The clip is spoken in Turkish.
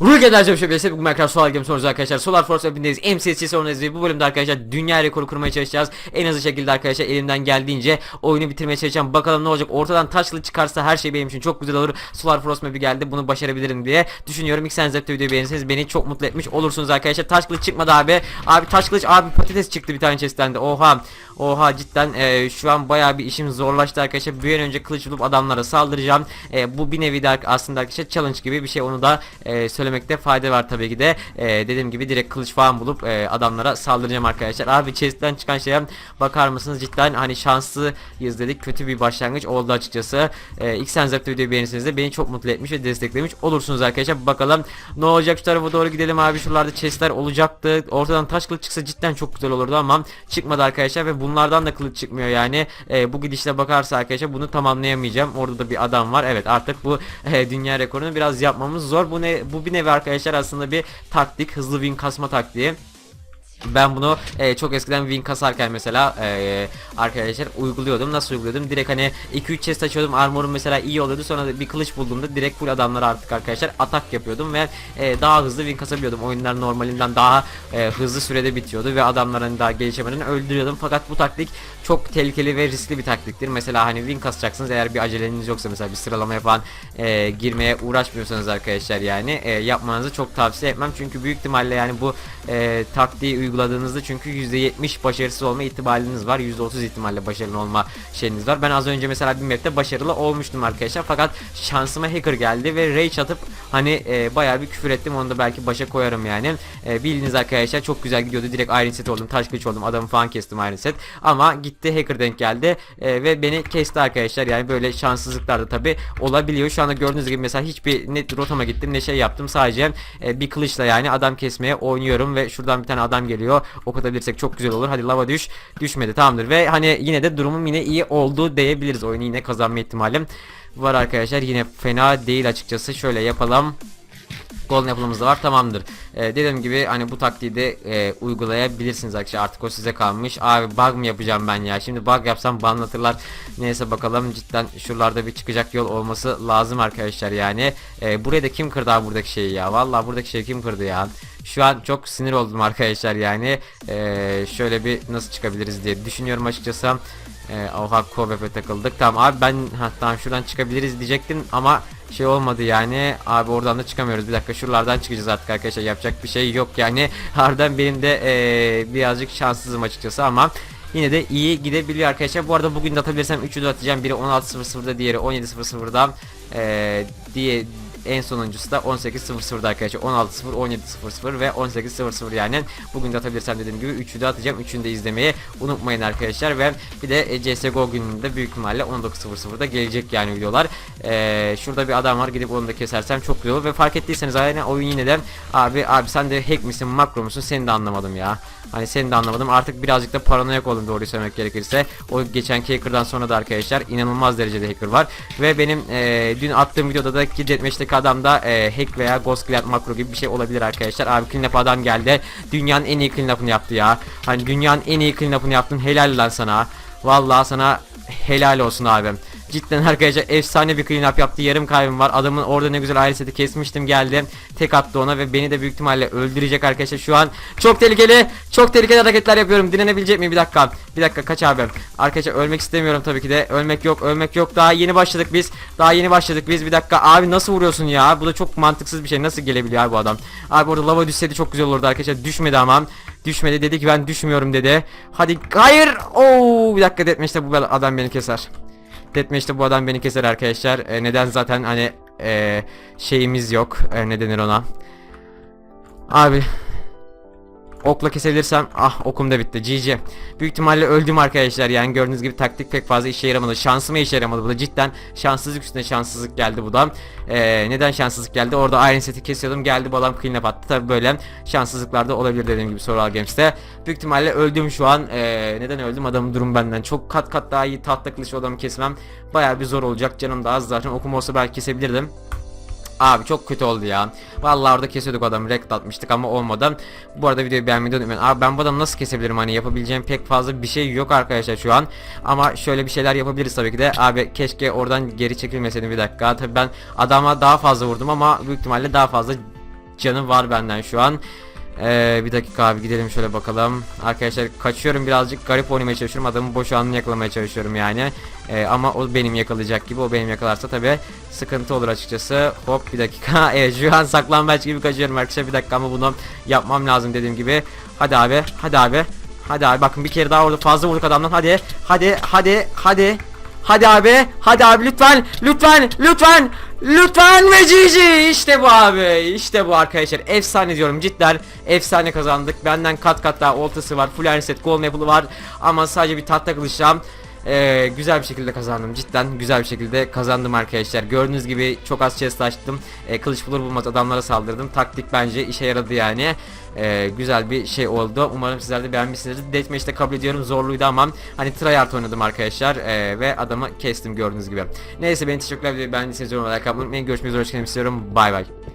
Ruh Enerji Şöbiyesi bugün Minecraft Solar Game soruyoruz arkadaşlar. Solar Force Web'indeyiz. MCSC sorunuz ve bu bölümde arkadaşlar dünya rekoru kurmaya çalışacağız. En hızlı şekilde arkadaşlar elimden geldiğince oyunu bitirmeye çalışacağım. Bakalım ne olacak. Ortadan taşlı çıkarsa her şey benim için çok güzel olur. Solar Force Web'i geldi. Bunu başarabilirim diye düşünüyorum. İlk sen zepte videoyu beğenirseniz beni çok mutlu etmiş olursunuz arkadaşlar. Taş kılıç çıkmadı abi. Abi taş kılıç abi patates çıktı bir tane chest'ten de. Oha. Oha cidden e, şu an bayağı bir işim zorlaştı arkadaşlar. Bir an önce kılıç bulup adamlara saldıracağım. E, bu bir nevi de aslında arkadaşlar challenge gibi bir şey. Onu da e, söylemekte fayda var tabii ki de. E, dediğim gibi direkt kılıç falan bulup e, adamlara saldıracağım arkadaşlar. Abi chest'ten çıkan şeye bakar mısınız? Cidden hani şanslıyız dedik. Kötü bir başlangıç oldu açıkçası. E, ilk sen zepte videoyu beğenirseniz de beni çok mutlu etmiş ve desteklemiş olursunuz arkadaşlar. Bakalım ne olacak şu tarafa doğru gidelim abi. Şuralarda chest'ler olacaktı. Ortadan taş kılıç çıksa cidden çok güzel olurdu ama çıkmadı arkadaşlar ve bunlardan da kılıç çıkmıyor yani. E, bu gidişle bakarsa arkadaşlar bunu tamamlayamayacağım. Orada da bir adam var. Evet artık bu e, dünya rekorunu biraz yapmamız zor. Bu ne bu bir nevi arkadaşlar aslında bir taktik, hızlı win kasma taktiği. Ben bunu e, çok eskiden win kasarken mesela e, arkadaşlar uyguluyordum. Nasıl uyguluyordum? Direkt hani 2-3 chest açıyordum. Armorum mesela iyi oluyordu. Sonra bir kılıç bulduğumda direkt full adamlara artık arkadaşlar atak yapıyordum ve e, daha hızlı win kasabiliyordum. Oyunlar normalinden daha e, hızlı sürede bitiyordu ve adamların daha gelişemeden öldürüyordum. Fakat bu taktik çok tehlikeli ve riskli bir taktiktir. Mesela hani win kasacaksınız eğer bir aceleniz yoksa mesela bir sıralamaya falan e, girmeye uğraşmıyorsanız arkadaşlar yani e, yapmanızı çok tavsiye etmem. Çünkü büyük ihtimalle yani bu e, taktiği uyguladığınızda çünkü %70 başarısız olma ihtimaliniz var. %30 ihtimalle başarılı olma şeyiniz var. Ben az önce mesela bir map'te başarılı olmuştum arkadaşlar. Fakat şansıma hacker geldi ve rage atıp hani e, bayağı bir küfür ettim. Onu da belki başa koyarım yani. E, bildiğiniz arkadaşlar çok güzel gidiyordu. Direkt Iron Set oldum. Taş kılıç oldum. Adamı falan kestim Iron Set. Ama gitti hacker denk geldi. E, ve beni kesti arkadaşlar. Yani böyle şanssızlıklar da tabi olabiliyor. Şu anda gördüğünüz gibi mesela hiçbir net rotama gittim ne şey yaptım. Sadece e, bir kılıçla yani adam kesmeye oynuyorum ve şuradan bir tane adam geliyor. Okutabilirsek çok güzel olur. Hadi lava düş. Düşmedi tamamdır. Ve hani yine de durumum yine iyi oldu diyebiliriz. Oyunu yine kazanma ihtimalim var arkadaşlar. Yine fena değil açıkçası. Şöyle yapalım. Golden Apple'ımız da var tamamdır. Ee, dediğim gibi hani bu taktiği de e, uygulayabilirsiniz arkadaşlar artık o size kalmış. Abi bug mı yapacağım ben ya? Şimdi bug yapsam banlatırlar. Neyse bakalım cidden şuralarda bir çıkacak yol olması lazım arkadaşlar yani. Ee, buraya da kim kırdı abi buradaki şeyi ya? Vallahi buradaki şeyi kim kırdı ya? Şu an çok sinir oldum arkadaşlar yani. Ee, şöyle bir nasıl çıkabiliriz diye düşünüyorum açıkçası. Ee, oha Kobe'ye takıldık. Tamam abi ben ha, tamam şuradan çıkabiliriz diyecektim ama şey olmadı yani. Abi oradan da çıkamıyoruz. Bir dakika şuralardan çıkacağız artık arkadaşlar. Yapacak bir şey yok yani. Harbiden benim de ee, birazcık şanssızım açıkçası ama yine de iyi gidebiliyor arkadaşlar. Bu arada bugün de atabilirsem 3'ü de atacağım. Biri 16.00'da diğeri 17.00'da ee, diye en sonuncusu da 18.00'da arkadaşlar. 16.0 17.00 ve 18.00 yani bugün de atabilirsem dediğim gibi 3'ü de atacağım. 3'ünü de izlemeyi unutmayın arkadaşlar. Ve bir de e, CSGO gününde büyük ihtimalle 19.00'da gelecek yani videolar. Ee, şurada bir adam var gidip onu da kesersem çok güzel olur. Ve fark ettiyseniz aynı oyun yine de abi abi sen de hack misin makro musun? Seni de anlamadım ya. Hani seni de anlamadım. Artık birazcık da paranoyak oldum doğruyu söylemek gerekirse. O geçen hacker'dan sonra da arkadaşlar inanılmaz derecede hacker var. Ve benim e, dün attığım videoda da ki Deathmatch'teki adamda e, hack veya ghost clear makro gibi bir şey olabilir arkadaşlar. Abi clean adam geldi. Dünyanın en iyi clean yaptı ya. Hani dünyanın en iyi clean yaptın. Helal lan sana. Vallahi sana helal olsun abim Cidden arkadaşlar efsane bir clean up yaptı. Yarım kalbim var. Adamın orada ne güzel aile seti kesmiştim geldi. Tek attı ona ve beni de büyük ihtimalle öldürecek arkadaşlar. Şu an çok tehlikeli. Çok tehlikeli hareketler yapıyorum. Direnebilecek miyim? Bir dakika. Bir dakika kaç abim. Arkadaşlar ölmek istemiyorum tabii ki de. Ölmek yok. Ölmek yok. Daha yeni başladık biz. Daha yeni başladık biz. Bir dakika. Abi nasıl vuruyorsun ya? Bu da çok mantıksız bir şey. Nasıl gelebiliyor abi bu adam? Abi orada lava düşseydi çok güzel olurdu arkadaşlar. Düşmedi ama. Düşmedi dedi ki ben düşmüyorum dedi. Hadi hayır. Oo bir dakika detme işte bu adam beni keser. Deathmatch'te bu adam beni keser arkadaşlar. E, neden zaten hani e, şeyimiz yok. E, ne denir ona? Abi okla kesebilirsem ah okum da bitti. GG Büyük ihtimalle öldüm arkadaşlar. Yani gördüğünüz gibi taktik pek fazla işe yaramadı. Şansıma işe yaramadı bu da. Cidden şanssızlık üstüne şanssızlık geldi bu da. Ee, neden şanssızlık geldi? Orada Iron Set'i kesiyordum. Geldi bu adam clean attı. Tabi böyle şanssızlıklar da olabilir dediğim gibi Soral Games'te. Büyük ihtimalle öldüm şu an. Ee, neden öldüm? Adamın durum benden çok kat kat daha iyi. Tahta kılıç adamı kesmem baya bir zor olacak. Canım da az zaten. Okum olsa belki kesebilirdim Abi çok kötü oldu ya. Vallahi orada kesiyorduk adamı rekt atmıştık ama olmadan. Bu arada videoyu beğenmeyi unutmayın. Abi ben bu adamı nasıl kesebilirim hani yapabileceğim pek fazla bir şey yok arkadaşlar şu an. Ama şöyle bir şeyler yapabiliriz tabii ki de. Abi keşke oradan geri çekilmeseydim bir dakika. Tabii ben adama daha fazla vurdum ama büyük ihtimalle daha fazla canı var benden şu an. Ee, bir dakika abi gidelim şöyle bakalım. Arkadaşlar kaçıyorum birazcık garip oynamaya çalışıyorum. Adamın boş anını yakalamaya çalışıyorum yani. Ee, ama o benim yakalayacak gibi. O benim yakalarsa tabi sıkıntı olur açıkçası. Hop bir dakika. Evet şu an saklambaç gibi kaçıyorum arkadaşlar. Bir dakika ama bunu yapmam lazım dediğim gibi. Hadi abi. Hadi abi. Hadi abi bakın bir kere daha orada fazla vurduk adamdan. Hadi. Hadi. Hadi. Hadi. Hadi abi. Hadi abi lütfen. Lütfen. Lütfen. Lütfen ve GG. İşte bu abi. İşte bu arkadaşlar. Efsane diyorum cidden. Efsane kazandık. Benden kat kat daha oltası var. Full reset golden apple'ı var. Ama sadece bir tahta kılıçla ee, güzel bir şekilde kazandım. Cidden güzel bir şekilde kazandım arkadaşlar. Gördüğünüz gibi çok az chest açtım. Ee, kılıç bulur bulmaz adamlara saldırdım. Taktik bence işe yaradı yani. Ee, güzel bir şey oldu. Umarım sizler de beğenmişsinizdir. Deathmatch'te kabul ediyorum. Zorluydu ama hani tryhard oynadım arkadaşlar. Ee, ve adamı kestim gördüğünüz gibi. Neyse beni teşekkürler. Beğendiyseniz yorumlara like atmayı unutmayın görüşmek üzere hoşçakalın istiyorum bay bay